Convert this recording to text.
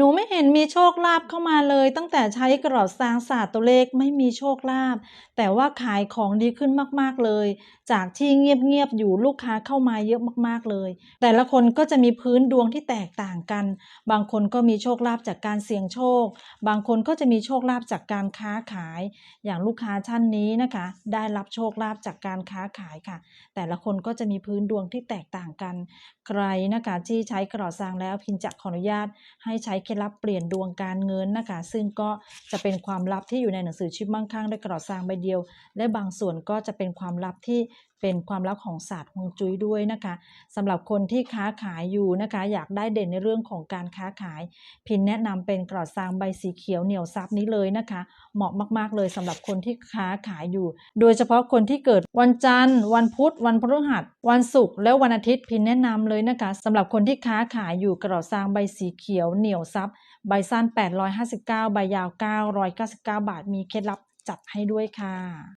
หนูไม่เห็นมีโชคลาภเข้ามาเลย ตั้งแต่ใช้กระดาษซางศาสตร์ตัวเลขไม่มีโชคลาภแต่ว่าขายของดีขึ้นมากๆเลย จากที่เงียบๆอยู่ลูกค้าเข้ามาเยอะมากๆเลย แต่ละคนก็จะมีพื้นดวงที่แตกต่างกัน บางคนก็มีโชคลาภจากการเสี่ยงโชค บางคนก็จะมีโชคลาภจากการค้าขาย อย่างลูกค้าท่านนี้นะคะ ได้รับโชคลาภจากการค้าขายค่ะ แต่ละคนก็จะมีพื้นดวงที่แตกต่างกัน ใครนะคะที่ใช้กระดาษซางแล้วพินจะขออนุญาตให้ใช้เคล็ดลับเปลี่ยนดวงการเงินนะคะ ซึ่งก็จะเป็นความลับที่อยู่ในหนังสือชีวิตมั่งคั่งด้วยกระดาษซางใบเดียว และบางส่วนก็จะเป็นความลับที่เป็นความลับของศาสตร์ฮวงจุ้ยด้วยนะคะสำหรับคนที่ค้าขายอยู่นะคะ อยากได้เด่นในเรื่องของการค้าขาย พินแนะนำเป็นกระดซางใบสีเขียวเหนียวซับนี้เลยนะคะ เหมาะมากๆเลยสำหรับคนที่ค้าขายอยู่ โดยเฉพาะคนที่เกิดวันจันทร์ วันพุธ วันพฤหัส วันศุกร์และวันอาทิตย์พินแนะนำเลยนะคะสำหรับคนที่ค้าขายอยู่กระดซางใบสีเขียวเหนียวซับรัพย์ ใบสั้น 859 ใบยาว 999 บาท มีเคล็ดลับจัดให้ด้วยค่ะ